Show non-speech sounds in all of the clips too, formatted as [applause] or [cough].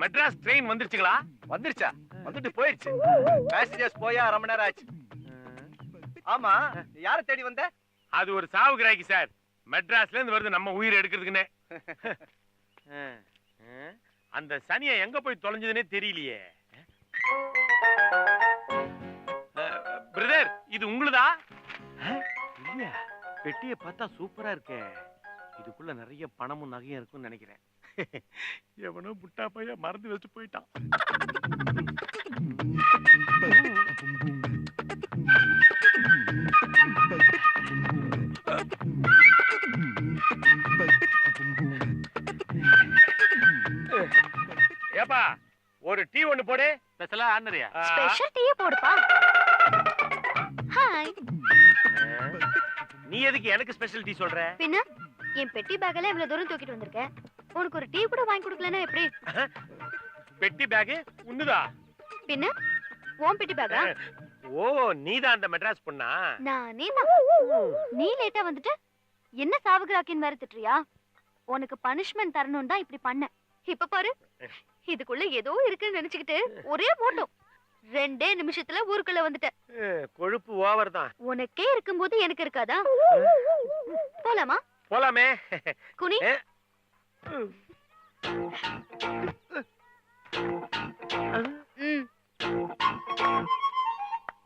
Madras train வந்துருச்சுங்களா? வந்துருச்சா? வந்துட்டு போயிருச்சு பேசஞ்சர்ஸ் போயா அரை மணி நேரம் ஆச்சு. ஆமா யார தேடி வந்த? அது ஒரு சாவு கிராக்கி சார். மெட்ராஸ்ல இருந்து வருது நம்ம உயிர் எடுக்கிறதுக்குன்னு. அந்த சனியை எங்க போய் தொலைஞ்சதுன்னே தெரியலையே. பிரதர் இது உங்களுதா? இல்லையா? பெட்டியை பார்த்தா சூப்பரா இருக்கே. இதுக்குள்ள நிறைய பணமும் நகையும் இருக்கும்னு நினைக்கிறேன். எவனோ புட்டா பைய மறந்து வச்சு போயிட்டான். ஏப்பா ஒரு டீ ஒண்ணு போடு. ஸ்பெஷலா ஆனரியா ஸ்பெஷல் டீயே போடுப்பா. ஹாய். நீ எதுக்கு எனக்கு ஸ்பெஷல் டீ சொல்ற? பின்ன என் பெட்டி பேக்கெல்லாம் இவ்வளவு தூரம் தூக்கிட்டு வந்திருக்கேன் உனக்கு ஒரு டீ கூட வாங்கி கொடுக்கலன்னா எப்படி? பெட்டி பேக் உன்னுதா? பின்ன? உன் பெட்டி பேக்கா ஓ நீதான் அந்த மெட்ராஸ் பொண்ணா? நானே நீ லேட்டா வந்துட்டு என்ன சாவுகிராக்கின்னு வேற திட்டுறியா? உனக்கு பனிஷ்மெண்ட் தரணும் தான் இப்படி பண்ண. இப்ப பாரு இதுக்குள்ள ஏதோ இருக்குன்னு நினைச்சுக்கிட்டு ஒரே ஓட்டம் ரெண்டே நிமிஷத்துல ஊருக்குள்ள வந்துட்ட. கொழுப்பு ஓவர் தான். உனக்கே இருக்கும்போது எனக்கு இருக்காதா? போலாமா? போலாமே. குனி.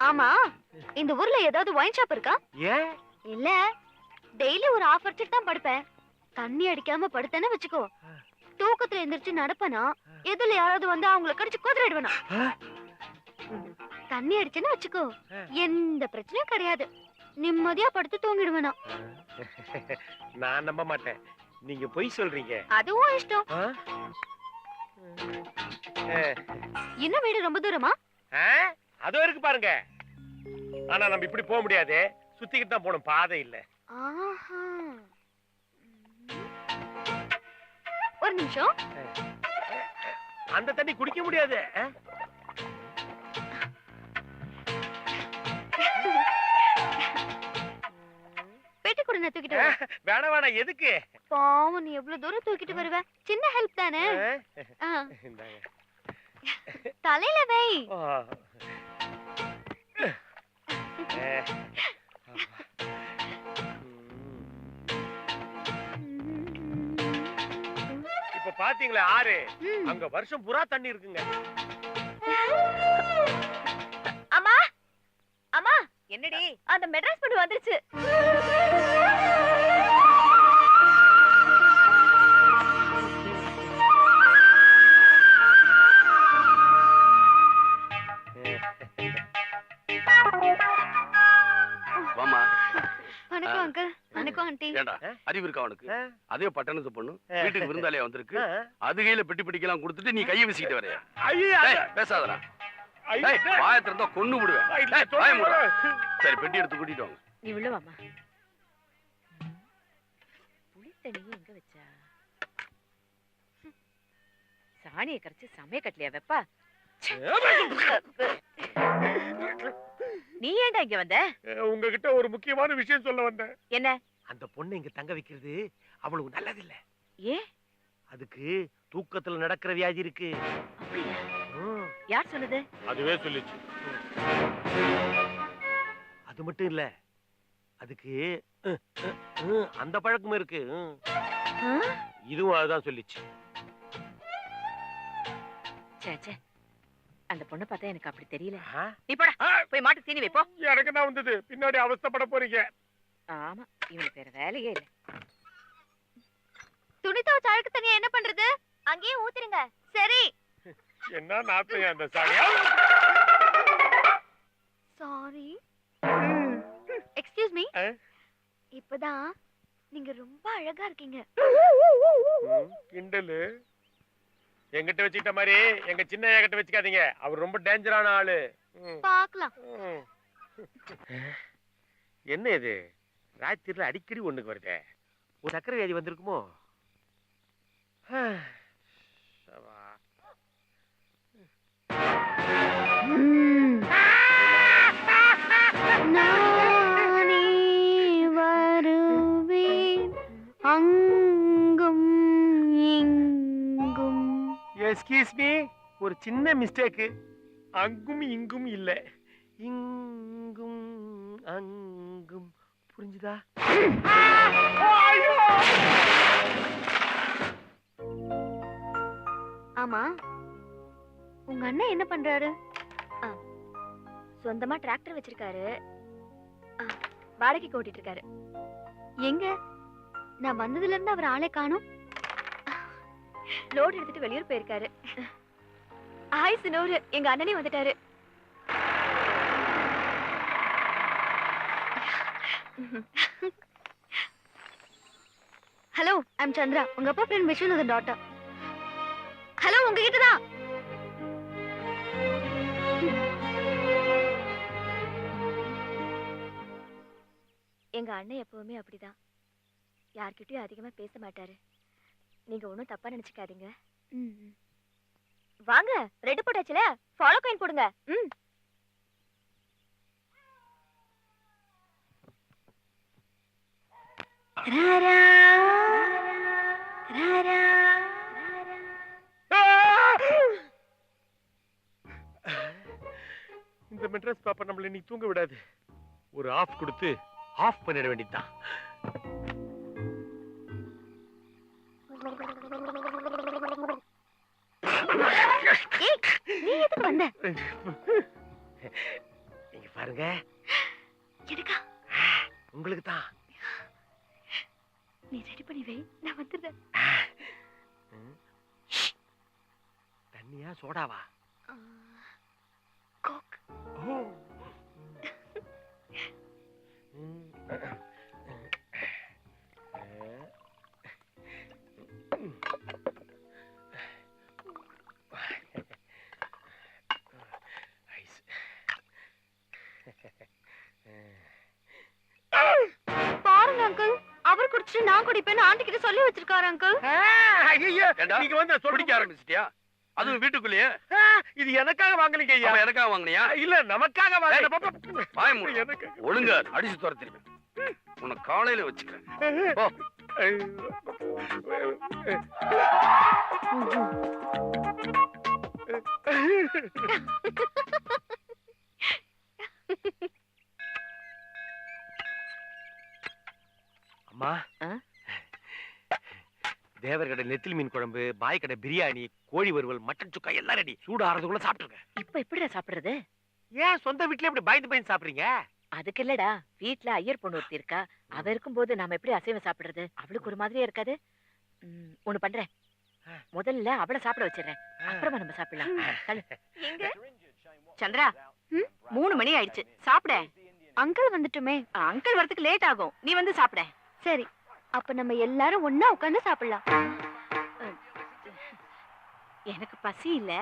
ஆமா இந்த ஊர்ல ஏதாவது ஒயின் ஷாப் இருக்கா? ஏன்? இல்ல டெய்லி ஒரு ஆஃப் அடிச்சுட்டு தான் படுப்பேன். தண்ணி அடிக்காம படுத்தேன்னு வச்சுக்கோ. தூக்கத்துல எந்திரிச்சு நடப்பனா எதுல யாராவது வந்து அவங்கள கடிச்சு குதிரைடுவேனா தண்ணி அடிச்சேன்னு வச்சுக்கோ எந்த பிரச்சனையும் கிடையாது. நிம்மதியா படுத்து தூங்கிடுவேனா. நான் நம்ப மாட்டேன். நீங்க பொய் சொல்றீங்க. அதுவும் இஷ்டம். இன்னும் வீடு ரொம்ப தூரமா? அதோ இருக்கு பாருங்க. ஆனா நம்ம இப்படி போக முடியாது. சுத்திக்கிட்டு தான் போகணும். பாதை இல்ல. ஒரு நிமிஷம். அந்த தண்ணி குடிக்க முடியாது. நான் தூக்கிட்டு வரேன் வேணாம் வேணாம் எதுக்கு? பாவம் நீ எவ்வளவு தூரம் தூக்கிட்டு வருவ? சின்ன ஹெல்ப் தானே. தலையில வை. இப்ப பாத்தீங்களா ஆறு. அங்க வருஷம் புறா தண்ணி இருக்குங்க. அம்மா? அம்மா? என்னடி? அந்த மெட்ராஸ் பொண்ணு வந்துருச்சு. வணக்கம் அங்கிள். வணக்கம் ஆண்டி ஏண்டா? அறிவு இருக்கா அவனுக்கு ஆ? அதே பட்டணத்து பொண்ணு. வீட்டுக்கு விருந்தாளியா வந்திருக்கு? அது கையில பெட்டி பெட்டிக்கெல்லாம் கொடுத்துட்டு நீ கையை வீசிக்கிட்டு வரைய? ஐயா, பேசாதடா. வாயை திறந்தா கொன்னு விடுவேன். சரி பெட்டி எடுத்து கூட்டிட்டு வாங்க. நீ உள்ள வாமா புளித்தண்ணியை எங்க வச்சா? சாணியை கரைச்சு சமய கட்டலையா வெப்பா? நீ ஏன்டா இங்க வந்த? உங்ககிட்ட ஒரு முக்கியமான விஷயம் சொல்ல வந்தேன். என்ன? அந்த பொண்ணு இங்க தங்க வைக்கிறது அவ்வளவு நல்லதில்ல. ஏன்? அதுக்கு தூக்கத்துல நடக்கிற வியாதி இருக்கு. யார் சொன்னது? அதுவே சொல்லிச்சு. அது மட்டும் இல்ல அதுக்கு அந்த பழக்கமும் இருக்கு? இதுவும் அதுதான் சொல்லிச்சு. ச்சே ச்சே. அந்த பொண்ணை பார்த்தா எனக்கு அப்படி தெரியல? நீ போடா. போய் மாட்டு தீனி வைப்போ எனக்கு தான் வந்தது? பின்னாடி அவஸ்தைப்பட போறீங்க. ஆமா இவனுக்கு வேற வேலையே இல்ல. துணி துவைச்ச அழுக்கு தண்ணியா என்ன பண்றது? அங்கேயே ஊத்துருங்க. சரி. என்ன நாத்தையா அந்த சாரியா சாரி எக்ஸ்கியூஸ் மீ? இப்பதான் நீங்க ரொம்ப அழகா இருக்கீங்க. கிண்டலு. எங்கிட்ட வச்சுக்கிட்ட மாதிரி எங்க சின்ன கிட்ட வச்சுக்காதீங்க. அவர் ரொம்ப டேஞ்சரான ஆளு. ம், பார்க்கலாம். ம். என்ன இது? ராத்திரில அடிக்கடி ஒண்ணுக்கு வருதே. ஒரு சக்கரை வியாதி வந்திருக்குமோ? சவா. எஸ்கியூஸ் மீ ஒரு சின்ன மிஸ்டேக்கு அங்கும் இங்கும் இல்லை. இங்கும் அங்கும். புரிஞ்சுதா? ஆமா. உங்க அண்ணன் என்ன பண்றாரு? ஆ, சொந்தமா டிராக்டர் வச்சிருக்காரு. ஆ, வாடகைக்கு ஓட்டிட்டு இருக்காரு. எங்க? நான் வந்ததுல இருந்து அவர் ஆளே காணும். லோடு எடுத்துட்டு வெளியூர் போயிருக்காரு. ஹாய் சினோரு எங்க அண்ணனே வந்துட்டாரு. ஹலோ ஐம் சந்திரா உங்க அப்பா ஃப்ரெண்ட் விஷ்ணுதன் டாட்டர் ஹலோ உங்ககிட்ட தான் எங்க அண்ணன் எப்பவுமே அப்படிதான். யார்கிட்டயும் அதிகமா பேச மாட்டாரு. நீங்க ஒன்றும் தப்பா நினைச்சுக்காதீங்க. வாங்க ரெட் போட்டாச்சுல? ஃபாலோ காயின் போடுங்க. ம். இந்த மெட்ரஸ் பாப்பா நம்மள இன்னைக்கு தூங்க விடாது. ஒரு ஆஃப் கொடுத்து ஆஃப் பண்ணிட வேண்டியதுதான். எதுக்கு வந்த இங்க பாருங்க. எனக்கா உங்களுக்கு தான் நீ ரெடி பண்ணி வை நான் வந்துடுறேன். தண்ணியா சோடாவா? கோக் ஓ. குடிச்சிட்டு நான் குடிப்பேன்னு ஆண்டி கிட்ட சொல்லி வச்சிருக்காரு அங்கிள் ஐயோ? நீங்க வந்து குடிக்க சொல்லிக்க ஆரம்பிச்சிட்டியா? அதுவும் வீட்டுக்குள்ளேயே? இது எனக்காக வாங்கலீங்க ஐயா. எனக்காக வாங்கினியா? இல்ல நமக்காக வாங்கின. எனக்காக. ஒழுங்கா அடிச்சு துரத்திருப்பேன் உன்னை காலையில வச்சுக்கிறேன். [laughs] [laughs] அம்மா? தேவர் கடை நெத்திலி மீன் குழம்பு பாய் கடை பிரியாணி கோழி வறுவல் மட்டன் சுக்கா எல்லாம் ரெடி சூடு ஆறதுக்குள்ள சாப்பிட்டுருங்க. இப்ப எப்படிடா சாப்பிடுறது? ஏன் சொந்த வீட்லயே இப்படி பயந்து பயந்து சாப்பிடுறீங்க? அதுக்கு இல்லடா. வீட்ல ஐயர் பொண்ணு ஒருத்தி இருக்கா. அவ இருக்கும்போது நாம எப்படி அசைவம் சாப்பிடுறது? அவளுக்கு ஒரு மாதிரியா இருக்காது. ம், ஒண்ணு பண்றேன். முதல்ல அவளை சாப்பிட வச்சிடுறேன். அப்புறமா நம்ம சாப்பிடலாம். சந்திரா ம்? மூணு மணி ஆயிடுச்சு. சாப்பிட. அங்கிள் வந்துட்டுமே. அங்கிள் வரதுக்கு லேட் ஆகும். நீ வந்து சாப்பிட. சரி அப்ப நம்ம எல்லாரும் ஒண்ணா உட்கார்ந்து சாப்பிடலாம். எனக்கு பசி இல்ல.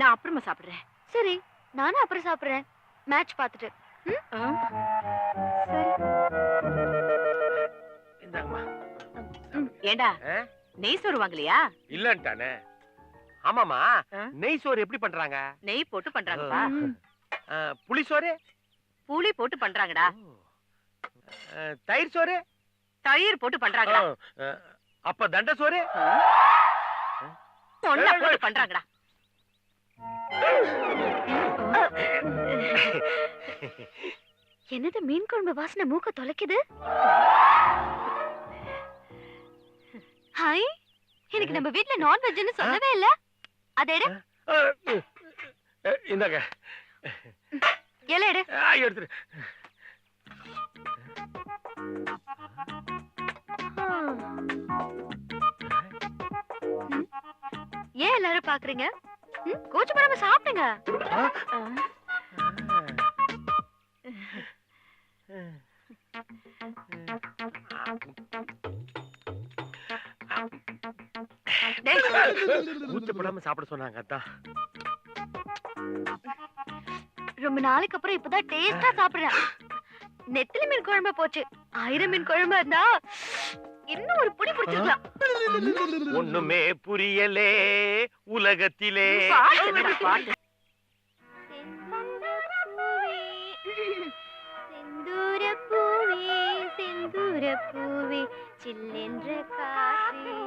நான் அப்புறமா சாப்பிடுறேன். சரி நானும் அப்புறம் சாப்பிடுறேன். மேட்ச் பார்த்துட்டு. இந்தாங்கம்மா. ஏண்டா? நெய் சோறு வாங்கலையா? இல்லன்ட்டானே. ஆமாமா? நெய் சோறு எப்படி பண்றாங்க? நெய் போட்டு பண்றாங்கப்பா. புளி சோறு? புளி போட்டு பண்றாங்கடா. தயிர் சோறு? தயிர் போட்டு பண்றாங்கடா. ஆ, அப்ப தண்ட சோறு? ஒண்ணா போட்டு பண்றாங்கடா. என்னது மீன் குழம்பு வாசனை மூக்க தொலைக்குது? ஹாய் எனக்கு நம்ம வீட்ல நான்வெஜ்னு சொல்லவே இல்ல. அதை எடு இந்தாங்க. இலை எடு எடுத்துரு. ஏன் எல்லாரும் பாக்குறீங்க? கூச்சப்படாம சாப்பிடுங்க. கூச்சப்படாம சாப்பிட சொன்னாங்க அதான் ரொம்ப நாளைக்கு அப்புறம் இப்பதான் டேஸ்டா சாப்பிடுறேன். நெத்திலி மீன் குழம்பு போச்சு. ஆயிரம் மீன் குழம்பு இருந்தா இன்னும் ஒரு புடி பிடிச்சிருக்கலாம். ஒண்ணுமே புரியலே உலகத்திலே. செந்தூர பூவே செந்தூர பூவே சில்லென்ற காற்றே.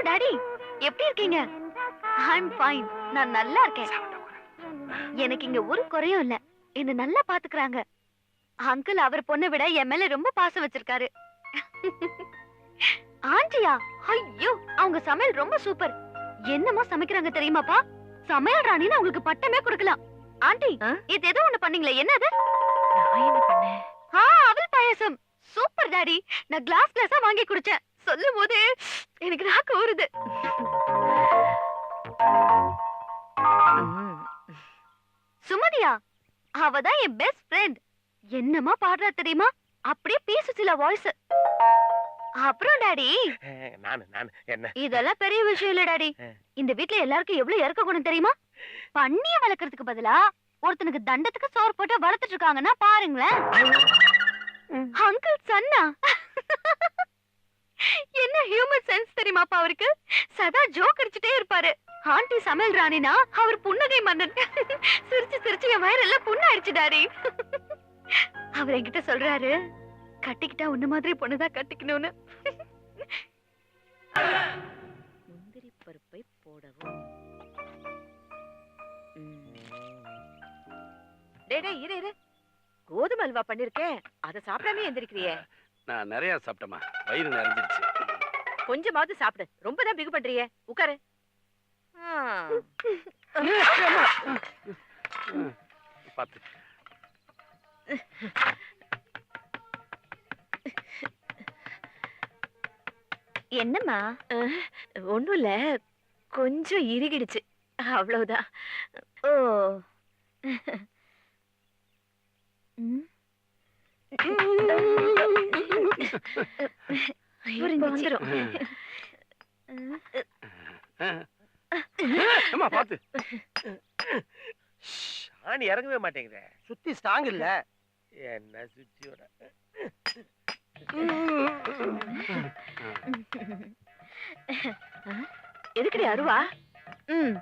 ஹலோ டாடி எப்படி இருக்கீங்க? ஐம் ஃபைன் நான் நல்லா இருக்கேன். எனக்கு இங்க ஒரு குறையும் இல்ல. என்ன நல்லா பாத்துக்கறாங்க. அங்கிள் அவர் பொண்ணை விட என் மேல ரொம்ப பாசம் வச்சிருக்காரு. ஆண்டியா ஐயோ அவங்க சமையல் ரொம்ப சூப்பர். என்னமா சமைக்கிறாங்க தெரியுமாப்பா? சமையல் ராணின்னு அவங்களுக்கு பட்டமே கொடுக்கலாம். ஆண்டி? இது ஏதோ ஒண்ணு பண்ணீங்களே? நான் என்ன பண்ணேன்? ஆ அவல் பாயாசம். Super daddy. நான் கிளாஸ் கிளாஸா வாங்கி குடிச்சேன். சொல்லும் போது எனக்கு நாக்கு ஊறுது. சுமதியா அவ தான் என் பெஸ்ட் ஃப்ரெண்ட் என்னமா பாடுறா தெரியுமா? அப்படியே பேசுச்சுல வாய்ஸ் அப்புறம் டாடி நானு நானு என்ன? இதெல்லாம் பெரிய விஷயம் இல்ல டாடி. இந்த வீட்ல எல்லாருக்கும் எவ்வளவு இறக்க குணம் தெரியுமா? பண்ணிய வளர்க்கறதுக்கு பதிலா ஒருத்தனுக்கு தண்டத்துக்கு சோறு போட்டு வளர்த்துட்டு இருக்காங்கன்னா பாருங்களேன். அங்கிள் சன்னா. என்ன ஹியூமன் சென்ஸ் தெரியுமாப்பா அவருக்கு? சதா ஜோக் அடிச்சுட்டே இருப்பாரு. ஆண்டி சமையல் ராணினா அவர் புன்னகை மன்னன். சிரிச்சு சிரிச்சு என் வயிறெல்லாம் புண்ணாயிடுச்சு டாரி அவர் என்கிட்ட சொல்றாரு கட்டிக்கிட்டா உன்ன மாதிரி பொண்ணுதான் கட்டிக்கணும்னு. முந்திரி பருப்பை போடவும். ம். இரு இரு. கோதுமை அல்வா பண்ணிருக்கேன். அதை சாப்பிடாம எந்திரிக்கிறியே. நான் நிறைய சாப்பிட்டேமா வயிறு நிறைஞ்சிருச்சு. கொஞ்சமாவது சாப்பிடு. ரொம்ப தான் பிகு பண்றியே உட்காரு. பார்த்து. என்னம்மா? ஒண்ணும் இல்ல கொஞ்சம் இறுகிடுச்சு. அவ்வளவுதான். ஓ. ம். வந்துரும். அம்மா பார்த்து. ஆணி இறங்கவே மாட்டேங்குதே. சுத்தி ஸ்ட்ராங் இல்ல. என்ன சுச்சியோட எதுக்குடி அருவா? ம்.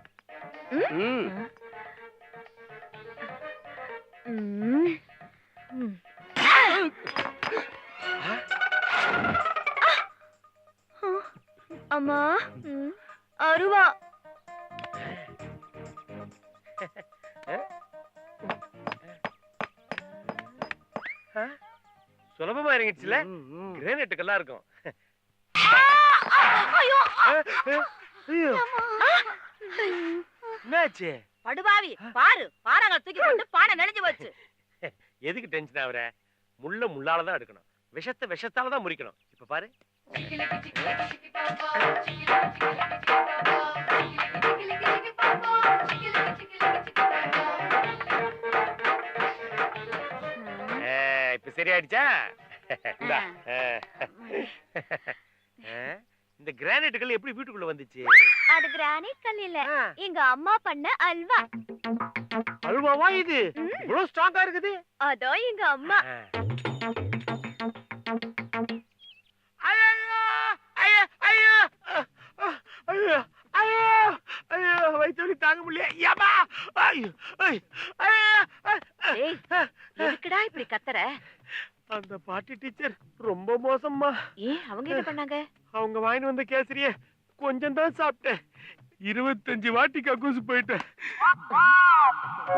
அம்மா. அருவா. சுலபமா இறங்கிடுச்சுல? கிரேனேட்டுக்கெல்லாம் இருக்கும். என்னாச்சு? படுபாவி பாரு. பாறாங்க தூக்கி போட்டு பானை நெளிஞ்சு போச்சு. எதுக்கு டென்ஷன் ஆகுற? முள்ள முள்ளால தான் எடுக்கணும். விஷத்தை விஷத்தால தான் முறிக்கணும். இப்ப பாரு. இப்ப சரியாயிடுச்சா? இந்தா. இந்த கிரானைட்டுகள் எப்படி வீட்டுக்குள்ள வந்துச்சு? அது கிரானைட் கல் இல்ல எங்க அம்மா பண்ண அல்வா. அல்வாவா இது. இவ்வளவு ஸ்ட்ராங்கா இருக்குது. அதோ எங்க அம்மா. தாங்க முடியல ஏய் எதுக்குடா இப்படி கத்துற? அந்த பாட்டி டீச்சர் ரொம்ப மோசம்மா. ஏன் அவங்க என்ன பண்ணாங்க? அவங்க வாங்கிட்டு வந்த கேசரிய கொஞ்சம் தான் சாப்பிட்டேன். இருபத்தஞ்சு வாட்டி கக்கூசு போயிட்டேன்.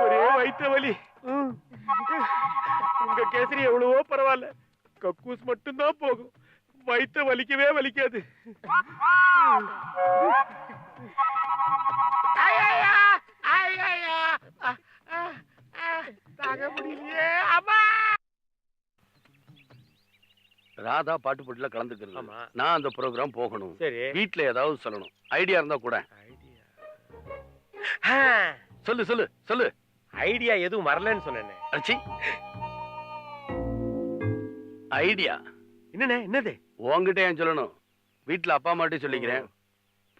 ஒரே வயித்த வலி. உங்க கேசரி எவ்வளவோ பரவாயில்ல. கக்கூஸ் மட்டும்தான் போகும். வயித்த வலிக்கவே வலிக்காது. ராதா பாட்டு போட்டில கலந்துக்கிறது. நான் அந்த ப்ரோக்ராம் போகணும். சரி. வீட்ல ஏதாவது சொல்லணும். ஐடியா இருந்தா கூட. சொல்லு சொல்லு சொல்லு. ஐடியா எதுவும் வரலன்னு சொன்னேனே. அச்சி ஐடியா என்னண்ணே என்னது? உன்கிட்ட ஏன் சொல்லணும்? வீட்ல அப்பா அம்மாட்டையும் சொல்லிக்கிறேன்.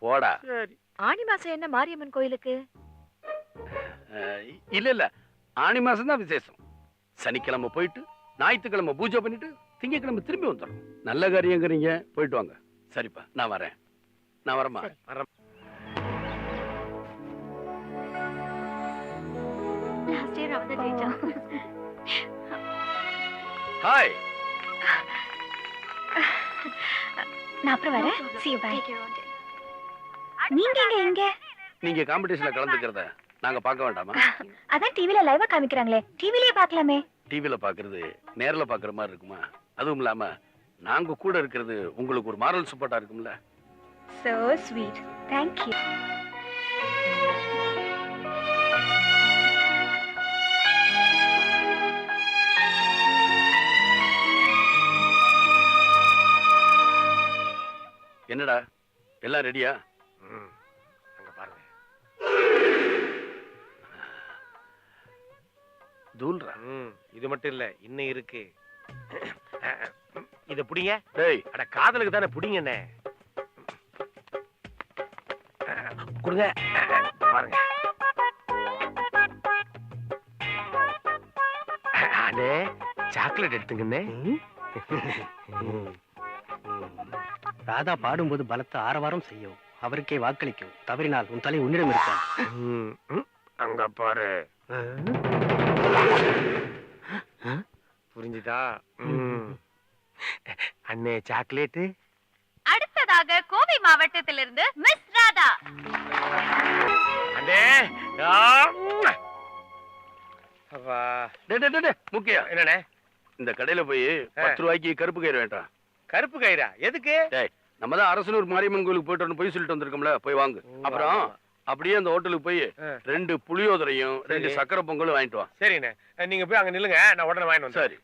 போடா. சரி. ஆனி மாசம் என்ன மாரியம்மன் கோயிலுக்கு? இல்ல இல்ல. ஆனி மாசம் தான் விசேஷம். சனிக்கிழமை போயிட்டு ஞாயிற்றுக்கிழமை பூஜை பண்ணிட்டு திங்கக்கிழமை திரும்பி வந்துடும் நல்ல காரியங்கிறீங்க. போயிட்டு வாங்க. சரிப்பா நான் வரேன். நான் அவதான் ஜெயிச்சா ஹாய் நான் அப்புறம் வரேன். See you bye. நீங்க எங்க இங்க நீங்க காம்படிஷன்ல கலந்துக்கிறத நாங்க பார்க்க வேண்டாமா? அதான் டிவில லைவா காமிக்கிறாங்களே. டிவிலயே பார்க்கலாமே. டிவில பாக்குறது நேர்ல பாக்குற மாதிரி இருக்குமா? அதுவும் இல்லாம நாங்க கூட இருக்கிறது உங்களுக்கு ஒரு மாரல் சப்போர்ட்டா இருக்கும்ல? So sweet. Thank you. என்னடா? எல்லாம் ரெடியா அங்க பாருங்க. தூள்ரா. இது மட்டும் இல்ல இன்னும் இருக்கு. இத புடிங்க. டேய். அட காதலுக்கு தானே புடிங்கண்ணே கொடுங்க. பாருங்க. அண்ணே சாக்லேட் எடுத்துங்கண்ணே. ராதா பாடும்போது பலத்த ஆரவாரம் செய்யும். அவருக்கே வாக்களிக்கும். தவறினால் உன் தலை உன்னிடம் ம், அங்க பாரு. புரிஞ்சுதா. அண்ணே சாக்லேட்டு? அடுத்ததாக கோவை மாவட்டத்திலிருந்து மிஸ் ராதா. அண்ணே ஆ, ம். அப்பா. டேய், டேய், டேய், டேய், முக்கியா என்னண்ணே? இந்த கடையில போய் பத்து ரூபாய்க்கு கருப்பு கயிறு வேண்டாம். கருப்பு கயிறா? எதுக்கு? நம்ம தான் அரசனூர் மாரியம்மன் கோயிலுக்கு போயிட்டு வரணும் போய் சொல்லிட்டு வந்திருக்கோம்ல போய் வாங்கு. அப்புறம் அப்படியே அந்த ஹோட்டலுக்கு போய். ரெண்டு புளியோதரையும் ரெண்டு. சக்கரை பொங்கலும் வாங்கிட்டு வா. சரிண்ணே. நீங்க போய் அங்க நில்லுங்க. நான் உடனே வாங்கிட்டு சரி.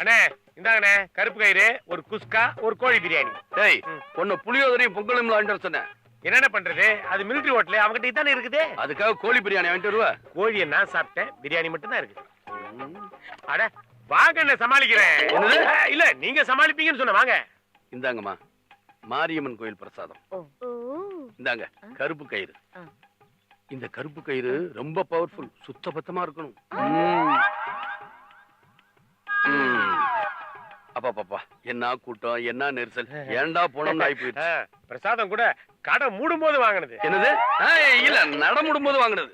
அண்ணே இந்தாங்கண்ணே கருப்பு கயிறு ஒரு குஸ்கா ஒரு கோழி பிரியாணி. டேய் ம். உன்னை புளியோதரையும் பொங்கலும் வாங்கிட்டு சொன்னேன். என்னென்ன பண்றது? அது மிலிட்டரி ஹோட்டல் அவங்ககிட்ட தானே இருக்குது? அதுக்காக கோழி பிரியாணி வாங்கிட்டு வருவா. கோழியை நான் சாப்பிட்டேன். பிரியாணி மட்டும் தான் இருக்கு அட வாங்க என்ன சமாளிக்கிறேன்? இல்ல நீங்க சமாளிப்பீங்கன்னு சொன்ன வாங்க. இந்தாங்கம்மா மாரியம்மன் கோயில் பிரசாதம். ஓ. இந்தாங்க. கருப்பு கயிறு. இந்த கருப்பு கயிறு ரொம்ப பவர்ஃபுல் சுத்த பத்தமா இருக்கணும். அப்பா என்ன கூட்டம் என்ன நெரிசல்? ஏன்டா போனோம்னு ஆகி போயிடுச்சு பிரசாதம் கூட கடை மூடும் போது வாங்கினது. என்னது? இல்ல நடமுடும் போது வாங்குனது.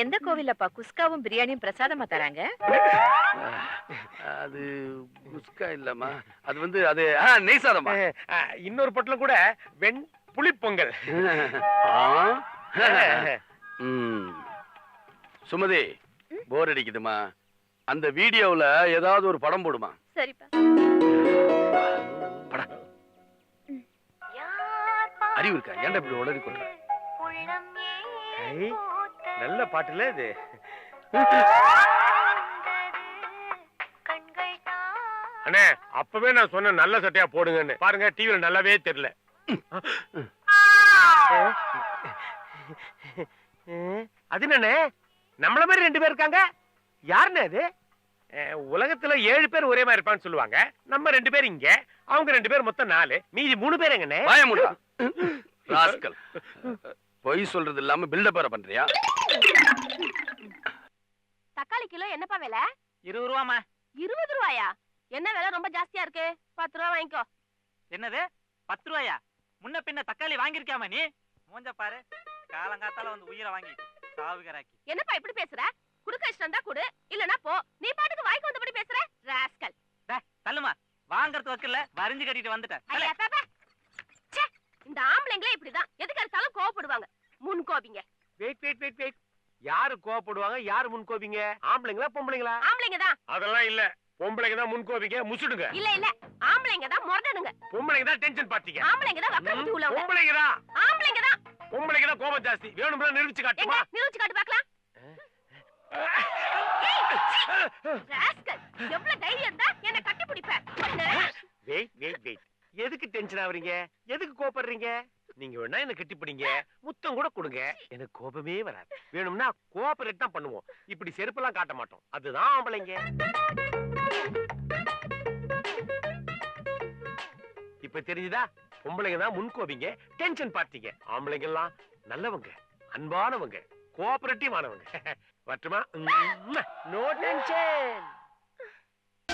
எந்த கோவில்லப்பா குஸ்காவும் பிரியாணியும் பிரசாதமா தராங்க? அது குஸ்கா இல்லம்மா. அது வந்து அது நெய் சாதமா இன்னொரு பொட்டலம் கூட வெண் புளிப்பொங்கல். சுமதி போர் அடிக்குதுமா அந்த வீடியோவுல ஏதாவது ஒரு படம் போடுமா? சரிப்பா. படா. அறிவு இருக்கா? ஏன்டா இப்படி உடறி கொள்ற? நல்ல பாட்டுல இது. அண்ணே அப்பவே நான் சொன்ன நல்ல சட்டையா போடுங்கன்னு. பாருங்க டிவில நல்லாவே தெரியல. அது என்னண்ணே? நம்மள மாதிரி ரெண்டு பேர் இருக்காங்க? யாருண்ணே அது? உலகத்துல ஏழு பேர் ஒரே மாதிரி இருப்பான்னு சொல்லுவாங்க. நம்ம ரெண்டு பேர் இங்க அவங்க ரெண்டு பேர் மொத்தம் நாலு. மீதி மூணு பேர் எங்கண்ணே? ராஸ்கல். பொய் சொல்றது இல்லாம பில்டப் வேற பண்றியா? தக்காளி கிலோ என்னப்பா விலை? இருபது ரூபாமா இருபது ரூபாயா? என்ன விலை ரொம்ப ஜாஸ்தியா இருக்கு? பத்து ரூபா வாங்கிக்கோ. என்னது? பத்து ரூபாயா? முன்ன பின்ன தக்காளி வாங்கியிருக்காம நீ? மூஞ்ச பாரு. காலங்காத்தால வந்து உயிரை வாங்கி சாவுகராக்கி. என்னப்பா இப்படி பேசுற? குடுக்க இஷ்டம் தான் குடு. இல்லனா போ. நீ பாட்டுக்கு வாய்க்கு வந்தபடி பேசுற? ராஸ்கல் தள்ளுமா வாங்கறது வக்கல வரிஞ்சு கட்டிட்டு வந்துட்டேன் தள்ளு. ஐயா பாப்பா ச்சே இந்த ஆம்பளைங்களே இப்படிதான். எதுக்கு எடுத்தாலும் கோவப்படுவாங்க. முன் கோபிங்க வெயிட் வெயிட் வெயிட் வெயிட் யாரு கோவப்படுவாங்க? யாரு முன் கோபிங்க ஆம்பளைங்களா பொம்பளைங்களா? ஆம்பளைங்க தான் அதெல்லாம் இல்ல. பொம்பளைங்க தான் முன் கோபிங்க முசுடுங்க. இல்ல இல்ல. ஆம்பளைங்க தான் முரடனுங்க பொம்பளைங்க தான் டென்ஷன் பாத்தீங்க. ஆம்பளைங்க தான் வக்கர புத்தி உள்ளவங்க. பொம்பளைங்க தான் ஆம்பளைங்க தான் பொம்பளைங்க தான் கோபம் ஜாஸ்தி. வேணும்னா நிரூபிச்சு காட்டுமா? நிரூபிச்சு காட்டு பார்க்கலாம். ராஸ்கல் எவ்வளவு தைரியம் தான் என்ன கட்டி பிடிப்ப. வெயிட் வெயிட் வெயிட் எதுக்கு டென்ஷன் ஆவறீங்க எதுக்கு கோபப்படுறீங்க நீங்க வேணா என்ன கட்டிப்பிடிங்க முத்தம் கூட கொடுங்க. எனக்கு கோபமே வராது. வேணும்னா கோஆபரேட் தான் பண்ணுவோம். இப்படி செருப்பெல்லாம் காட்ட மாட்டோம். அதுதான் ஆம்பளைங்க. இப்ப தெரியுதா பொம்பளைங்க தான் முன்கோபிங்க. டென்ஷன் பார்த்தீங்க. ஆம்பளைங்க எல்லாம் நல்லவங்க. அன்பானவங்க. கோஆபரேட்டிவ் ஆனவங்க. [laughs] வட்டுமா நோ டென்ஷன்